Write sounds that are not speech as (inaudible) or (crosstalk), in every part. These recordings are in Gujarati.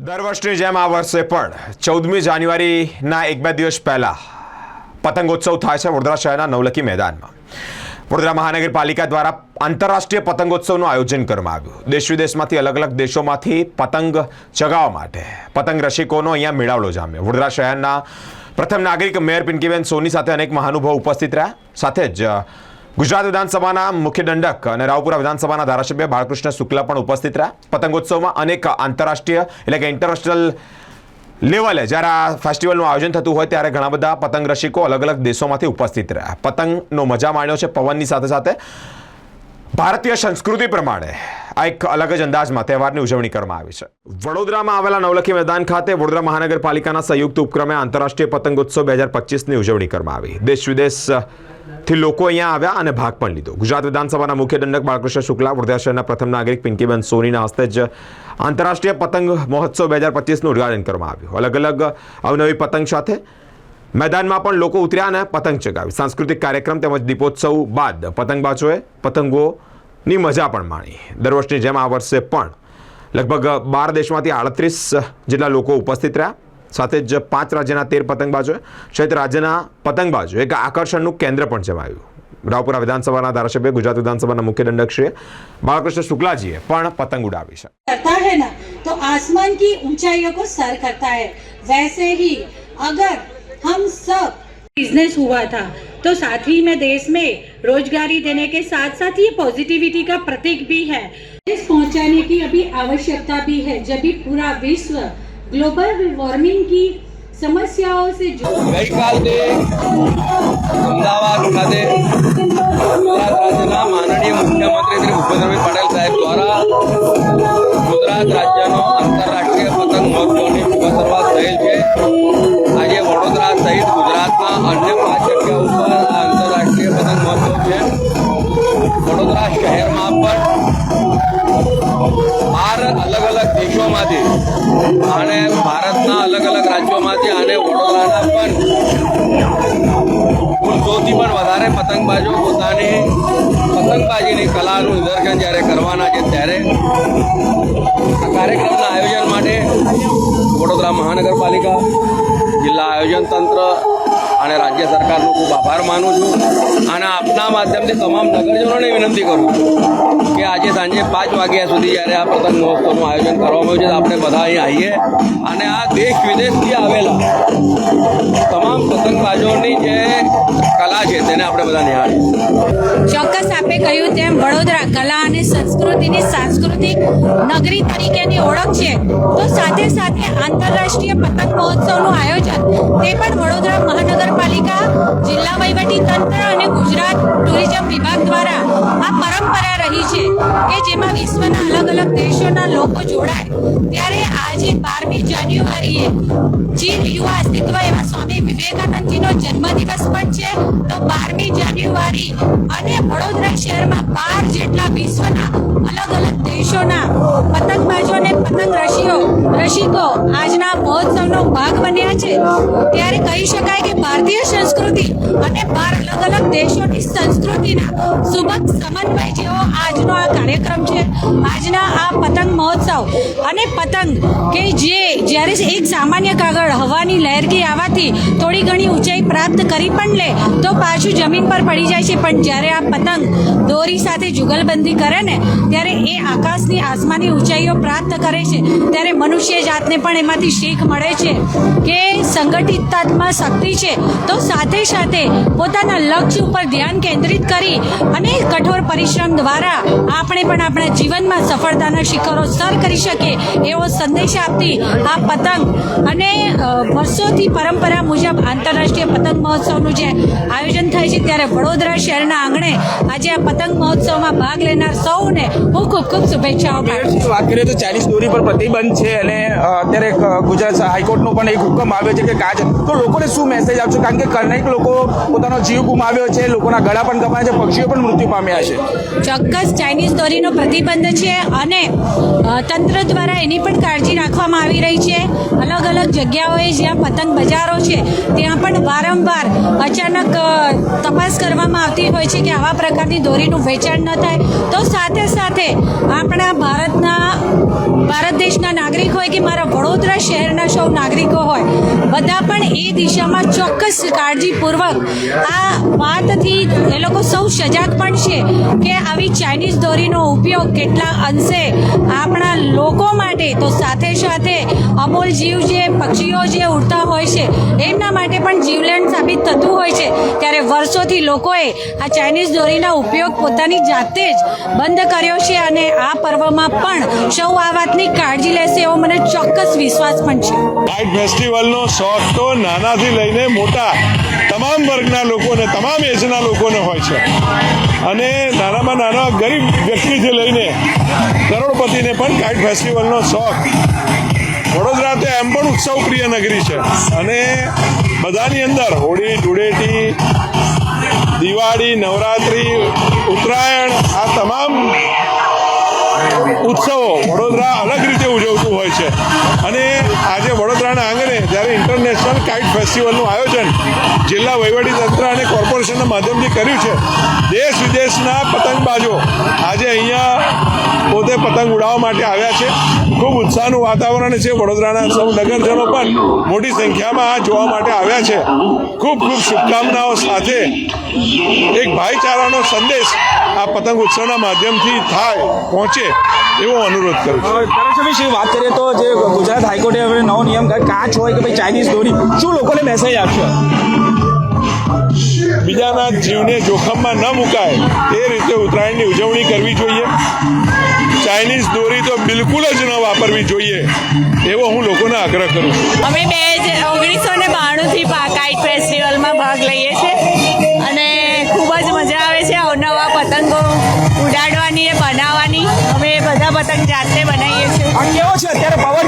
દર વર્ષની જેમ આ વર્ષે પણ ચૌદમી જાન્યુઆરીના એક બે દિવસ પહેલાં પતંગોત્સવ થાય છે વડોદરા શહેરના નવલખી મેદાનમાં. વડોદરા મહાનગરપાલિકા દ્વારા આંતરરાષ્ટ્રીય પતંગોત્સવનું આયોજન કરવામાં આવ્યું. દેશ વિદેશમાંથી અલગ અલગ દેશોમાંથી પતંગ ચગાવવા માટે પતંગ રસિકોનો અહીંયા મેળાવડો જામ્યો. વડોદરા શહેરના પ્રથમ નાગરિક મેયર પિંકીબેન સોની સાથે અનેક મહાનુભાવો ઉપસ્થિત રહ્યા. સાથે જ ગુજરાત વિધાનસભાના મુખ્ય દંડક અને રાવપુરા વિધાનસભાના ધારાસભ્ય બાળકૃષ્ણ શુક્લા પણ ઉપસ્થિત રહ્યા. પતંગોત્સવમાં અનેક આંતરરાષ્ટ્રીય એટલે કે ઇન્ટરનેશનલ લેવલે જ્યારે આ ફેસ્ટિવલનું આયોજન થતું હોય ત્યારે ઘણા બધા પતંગ રસિકો અલગ અલગ દેશોમાંથી ઉપસ્થિત રહ્યા. પતંગનો મજા માણ્યો છે પવનની સાથે સાથે. ભારતીય સંસ્કૃતિ પ્રમાણે આ એક અલગ જ અંદાજમાં તહેવારની ઉજવણી કરવામાં આવી છે. વડોદરામાં આવેલા નવલખી મેદાન ખાતે વડોદરા મહાનગરપાલિકાના સંયુક્ત ઉપક્રમે આંતરરાષ્ટ્રીય પતંગોત્સવ બે હજાર પચીસની ઉજવણી કરવામાં આવી. દેશ વિદેશથી લોકો અહીંયા આવ્યા અને ભાગ પણ લીધો. ગુજરાત વિધાનસભાના મુખ્ય દંડક બાળકૃષ્ણ શુક્લા, વડોદરા શહેરના પ્રથમ નાગરિક પિંકીબેન સોનીના હસ્તે જ આંતરરાષ્ટ્રીય પતંગ મહોત્સવ બે હજાર પચીસનું ઉદઘાટન કરવામાં આવ્યું. અલગ અલગ અવનવી પતંગ સાથે મેદાનમાં પણ લોકો ઉતર્યા અને પતંગ ચગાવી. સાંસ્કૃતિક કાર્યક્રમ તેમજ દીપોત્સવ બાદ પતંગબાજોએ પતંગોની મજા પણ માણી દર વર્ષની જેમ આ વર્ષે પણ લગભગ બાર દેશમાંથી આડત્રીસ જેટલા લોકો ઉપસ્થિત રહ્યા સાથે જ પાંચ રાજ્યના તેર પતંગબાજોએ સહિત રાજ્યના પતંગબાજો એક આકર્ષણનું કેન્દ્ર પણ જમાવ્યું રાવપુરા વિધાનસભાના ધારાસભ્ય ગુજરાત વિધાનસભાના મુખ્ય દંડક શ્રી બાળકૃષ્ણ શુક્લાજીએ પણ પતંગ ઉડાવી છે करता है ना तो आसमान की ऊंचाइयों को सर करता है वैसे ही अगर हम सब बिजनेस हुआ था तो साथ ही में देश में रोजगारी देने के साथ साथ ये पॉजिटिविटी का प्रतीक भी है इस पहुंचाने की अभी आवश्यकता भी है जब भी पूरा विश्व ग्लोबल वार्मिंग की समस्याओं से जू ગઈકાલે અમદાવાદ ખાતે ગુજરાત રાજ્યના માનનીય મુખ્યમંત્રી શ્રી ભૂપેન્દ્રભાઈ પટેલ સાહેબ દ્વારા ગુજરાત રાજ્યનો આંતરરાષ્ટ્રીય પતંગ મહોત્સવની શુભ શરૂઆત થયેલ છે આજે વડોદરા સહિત ગુજરાતમાં અન્ય પાંચ વડોદરા શહેરમાં પણ બાર અલગ અલગ દેશોમાંથી અને ભારતના અલગ અલગ રાજ્યોમાંથી અને વડોદરાના પણ સૌથી પણ વધારે પતંગબાજો પોતાની પતંગબાજીની કલાનું નિદર્શન જ્યારે કરવાના છે ત્યારે આ કાર્યક્રમના આયોજન માટે વડોદરા મહાનગરપાલિકા જિલ્લા આયોજન તંત્ર અને રાજ્ય સરકારનો ખૂબ આભાર માનું છું અને આપના માધ્યમથી તમામ નગરજનોને વિનંતી કરું છું કે આજે સાંજે પાંચ વાગ્યા સુધી જ્યારે આ પતંગ મહોત્સવનું આયોજન કરવામાં આવ્યું છે આપણે બધા અહીં આવીએ અને આ દેશ વિદેશથી આવેલા તમામ પતંગબાજોની જે કલા છે તેને આપણે બધા નિહાળીએ. ચોક્કસ આપે કહ્યું તેમ વડોદરા કલા અને સંસ્કૃતિની સાંસ્કૃતિક નગરી તરીકેની ઓળખ છે. તો સાથે સાથે આંતરરાષ્ટ્રીય પતંગ મહોત્સવનું આયોજન, તે પણ વડોદરા મહાનગરપાલિકા જિલ્લા વહીવટી તંત્ર અને ગુજરાત ટુરિઝમ વિભાગ દ્વારા આ પરંપરા રહી છે કે જેમાં વિશ્વના અલગ અલગ દેશોના લોકો જોડાય. ત્યારે આજે બારમી જાન્યુઆરીએ ચીન યુવા અસ્તિત્વ એવા સ્વામી વિવેકાનંદજીનો જન્મદિવસ પણ છે. તો બારમી જાન્યુઆરી અને વડોદરા શહેરમાં બાર જેટલા વિશ્વના અલગ અલગ દેશોના પતંગબાજો અને પતંગ રસીઓ, રસિકો આજના મહોત્સવનો ભાગ બન્યા છે. ત્યારે કહી શકાય કે ભારતીય સંસ્કૃતિ અને બાર અલગ અલગ દેશોની સંસ્કૃતિના સુબક સમન્વય જેવો આજનો આ કાર્યક્રમ છે. આજના આ પતંગ મહોત્સવ અને પતંગ કે જે જ્યારે એક સામાન્ય કાગળ હવાની લહેરકી આવવાથી થોડી ઘણી ઊંચાઈ પ્રાપ્ત કરી પણ લે, તો પાછું જમીન પર પડી જાય છે. પણ જ્યારે આ પતંગ દોરી સાથે જુગલબંધી કરે ને, ત્યારે એ આકાશની આસમાની ઊંચાઈઓ પ્રાપ્ત કરે છે. ત્યારે મનુષ્ય જાતને પણ એમાંથી શીખ મળે છે કે સંગઠિતતામાં શક્તિ છે. તો સાથે સાથે પોતાના લક્ષ્ય ઉપર ધ્યાન કેન્દ્રિત કરી અને કઠોર પરિશ્રમ દ્વારા આપણે પણ આપણા જીવનમાં સફળતાના શિખરો સર કરી શકીએ એવો સંદેશ આપતી આ પતંગ અને વર્ષોથી પરંપરા મુજબ આંતરરાષ્ટ્રીય પતંગ મહોત્સવનું જે આયોજન થાય છે ત્યારે વડોદરા શહેરના આંગણે આજે આ પતંગ મહોત્સવમાં ભાગ લેનાર સૌને હું ખૂબ ખૂબ શુભેચ્છાઓ વાત કરીએ તો ચાઇનીઝ દોરી પર પ્રતિબંધ છે અને અત્યારે ગુજરાત હાઈકોર્ટનો પણ એક હુકમ આવ્યો છે કે કાચ તો લોકોને શું મેસેજ આપશો? કારણ કે અનેક લોકો પોતાનો જીવ ગુમાવ્યો છે, લોકોના ગળા પણ કપાયા છે, પક્ષીઓ પણ મૃત્યુ પામ્યા છે. ચોક્કસ, ચાઇનીઝ દોરીનો પ્રતિબંધ છે અને તંત્ર દ્વારા એની પણ કાળજી રાખવામાં આવી રહી છે. અલગ અલગ જગ્યાઓએ જ્યાં પતંગ બજારો છે, ત્યાં પણ વારંવાર અચાનક તપાસ કરવામાં આવતી હોય છે કે આવા પ્રકારની દોરીનું વેચાણ ન થાય. તો સાથે સાથે આપણા ભારતના ભારત દેશના નાગરિક હોય કે મારા વડોદરા શહેરના સૌ નાગરિકો હોય, બધા પણ એ દિશામાં ચોક્કસ કાળજીપૂર્વક આ વાતથી એ લોકો સૌ સજાગ પણ છે કે આવી ચાઇનીઝ દોરીનો ઉપયોગ કેટલા અંશે આપણા લોકો માટે, તો સાથે સાથે અમૂલ જીવ જે, પક્ષીઓ જે ઉડતા હોય છે, એમના માટે પણ જીવલેણ સાબિત થતું હોય છે. ત્યારે વર્ષોથી લોકોએ આ ચાઇનીઝ દોરીના ઉપયોગ પોતાની જાતે જ બંધ કર્યો છે અને આ પર્વમાં પણ સૌ આ વાતની કાળજી લેશે એવો મને ચોક્કસ વિશ્વાસ પણ છે. બાઇક ફેસ્ટિવલનો શોખ તો નાનાથી લઈને મોટા તમામ વર્ગના લોકોને, તમામ એજના લોકોને હોય છે. અને નાનામાં નાના ગરીબ વ્યક્તિથી લઈને કરોડપતિને પણ કાઇટ ફેસ્ટિવલનો શોખ. વડોદરા તો એમ પણ ઉત્સવ પ્રિય નગરી છે. અને બધાની અંદર હોળી, ધૂળેટી, દિવાળી, નવરાત્રિ, ઉત્તરાયણ, આ તમામ ઉત્સવો. વડોદરા અલગ રીતે ઉજવતું હોય છે. અને આજે વડોદરાના આંગણે જ્યારે ઇન્ટરનેશનલ કાઇટ ફેસ્ટિવલનું આયોજન જિલ્લા વહીવટીતંત્ર અને કોર્પોરેશનના માધ્યમથી કર્યું છે, દેશ વિદેશના પતંગબાજો આજે અહીંયા પોતે પતંગ ઉડાવવા માટે આવ્યા છે. ખૂબ ઉત્સાહનું વાતાવરણ છે વડોદરાના સૌ નગરજનો પણ મોટી સંખ્યામાં આ જોવા માટે આવ્યા છે. ખૂબ ખૂબ શુભકામનાઓ સાથે એક ભાઈચારાનો સંદેશ આ પતંગ ઉત્સવના માધ્યમથી થાય પહોંચે એવો અનુરોધ કરું છું. વાત કરીએ તો જે ગુજરાત હાઈકોર્ટે હવે નવો નિયમ કાચ હોય કે ભાઈ ચાઇનીઝ દોરી શું લોકોને મેસેજ આપશો? બીજાના જીવને જોખમમાં ન મુકાય એ રીતે ઉત્તરાયણની ઉજવણી કરવી જોઈએ. ચાઇનીઝ દોરી તો બિલકુલ જ ન વાપરવી જોઈએ એવો હું લોકોને આગ્રહ કરું છું. અમે બે ઓગણીસો ને બાણુંથી કાઇટ છીએ આ કેવો છે અત્યારે પવન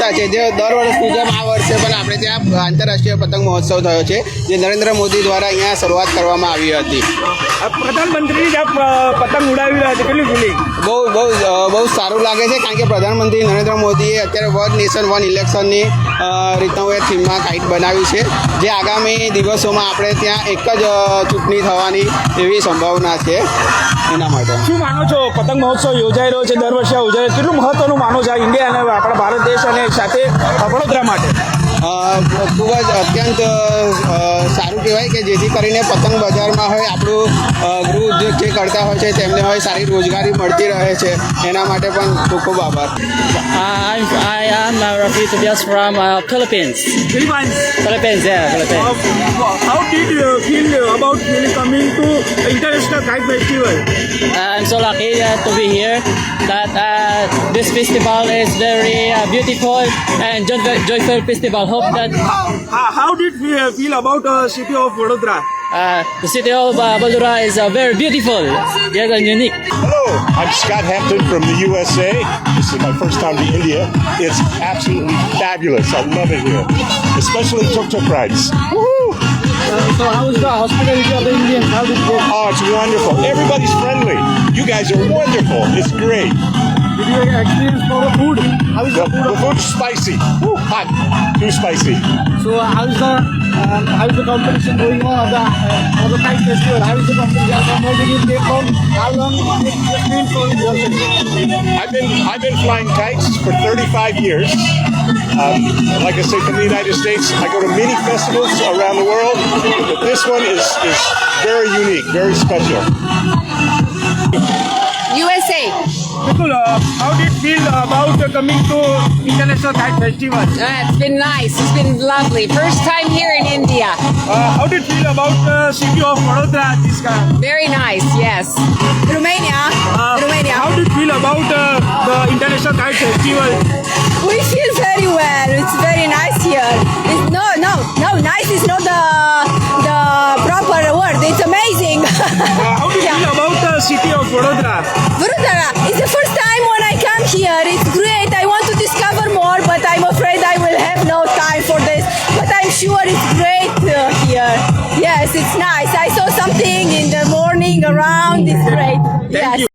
જબરદસ્ત છે. જે દર વર્ષની જેમ આ વર્ષે પણ આપણે ત્યાં આંતરરાષ્ટ્રીય પતંગ મહોત્સવ થયો છે જે નરેન્દ્ર મોદી દ્વારા અહીંયા શરૂઆત કરવામાં આવી હતી. પ્રધાનમંત્રી જ પતંગ ઉડાવી રહ્યા છે. કેટલી ફિલિંગ બહુ બહુ બહુ સારું લાગે છે કારણ કે પ્રધાનમંત્રી નરેન્દ્ર મોદીએ અત્યારે વન નેશન વન ઇલેક્શનની રીતનું એ થીમમાં કાઇટ બનાવ્યું છે જે આગામી દિવસોમાં આપણે ત્યાં એક જ ચૂંટણી થવાની એવી સંભાવના છે. એના માટે. શું માનો છો? પતંગ મહોત્સવ યોજાઈ રહ્યો છે. દર વર્ષે યોજાય કેટલું મહત્વનું માનો છો ઇન્ડિયા અને આપણા ભારત દેશ અને સાથે વડોદરા માટે? ખૂબ જ અત્યંત સારું કહેવાય કે જેથી કરીને પતંગ બજારમાં હોય આપણું ગૃહ ઉદ્યોગ જે કરતા હોય છે તેમને હોય સારી રોજગારી મળતી રહે છે એના માટે પણ ખૂબ ખૂબ આભાર I'm, I am uh, Rafi Tobias from uh, Philippines. Philippines Philippines, yeah, Philippines. How did you feel about coming to international kite festival Uh, I'm so lucky uh, to be here. That uh, this festival is very uh, beautiful and joy- joyful festival. hope oh, that. How, how did we feel about the city of Vadodara? Uh, the city of uh, is uh, very beautiful, Yes, and unique. Hello, I'm Scott Hampton from the USA. This is my first time to India. It's absolutely fabulous. I love it here, especially tuk-tuk rides. So, how was so how is the hospitality of the Indians? How is it? Oh, it's wonderful. Everybody's friendly. You guys are wonderful. It's great. Did you experience for the food? How is The, the food's spicy. Woo, hot. Too spicy. So, how is the um, how is the competition going on the uh, the kite festival? How is the competition? From where did you take from? How long it has been for I've been I've been flying kites for 35 years. Um, like I say, from the United States, I go to many festivals around the world, but this one is is very unique, very special. USA People, uh, how did you feel about uh, coming to International Kite Festival? it's been nice it's been lovely first time here in India Uh, how did you feel about uh, city of Vadodara this time? very nice yes Romania Uh, How did you feel about uh, the International Kite Festival? We feel very well. It's very nice here. It's, no, no, no. Nice is not the the proper word. It's amazing. (laughs) Uh, how did you feel about the city of Vadodara? Vadodara. It's the first time when I come here. It's great. I want to discover more, but I'm afraid I will have no time for this. But I'm sure it's great uh, here. Yes, it's nice. I saw something in the morning around. It's great. yes. you.